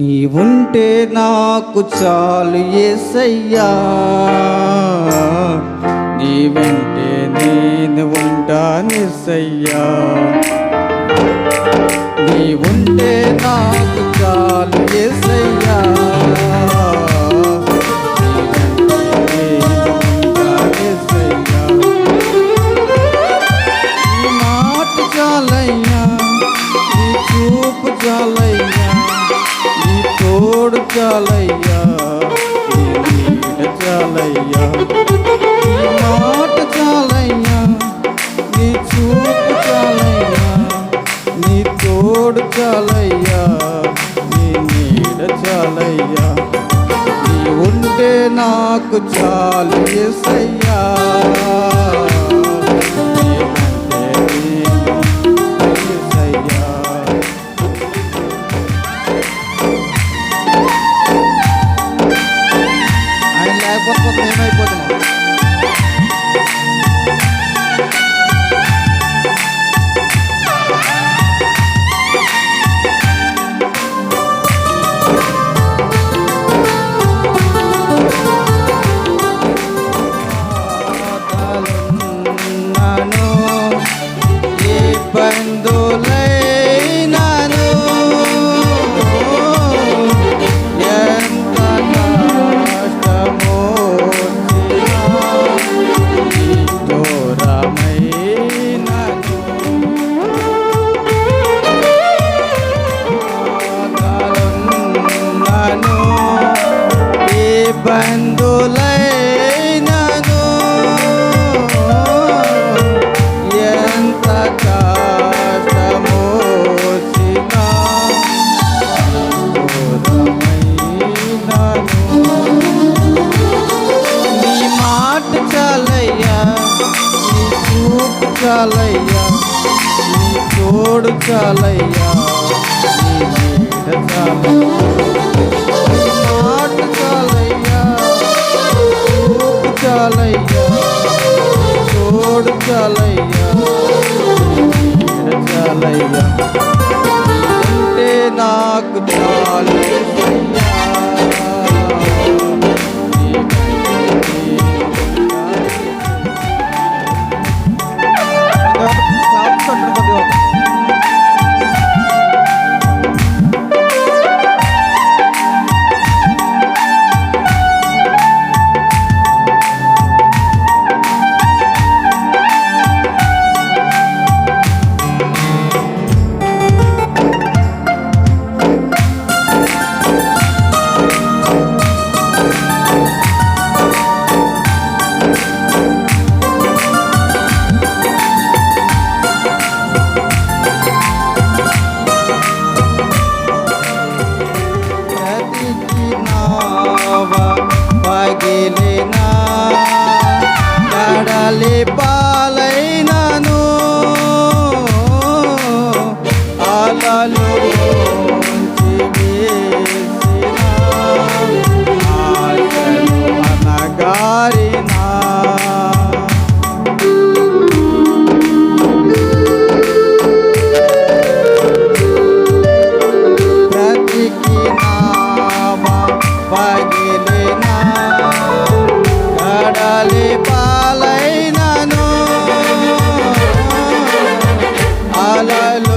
నీ ఉంటే నాకు చాలు ఏసయ్యా. నీ వెంటే నేను ఉంటాను ఎసయ్యా మాట చాలయ్యా నీ చూపు చాలయ్యా నీ తోడు చాలయ్యా నీ నీడ చాలయ్యా. నీ ఉంటే నాకు చాలు ఎసయ్యా. चलैया नी छोड़ चलैया नी मेढ़ चलैया माट चलैया धूप नाक चालैया la la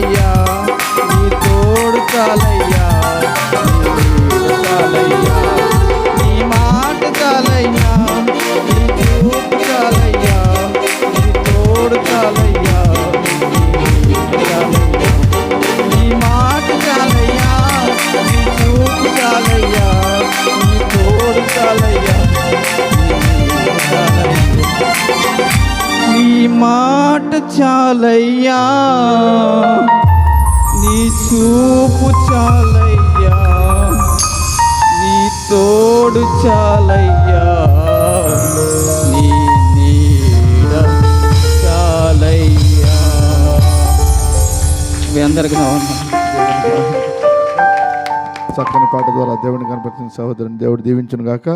చాలయ్యా నీ తోడు చాలయ్యా చాలయ్యా. నీ చూపు చాలయ్యా. నీ తోడు చాలయ్యా. నీ చక్కని పాట ద్వారా దేవుని కనిపించిన సహోదరుని దేవుడు దీవించను గాక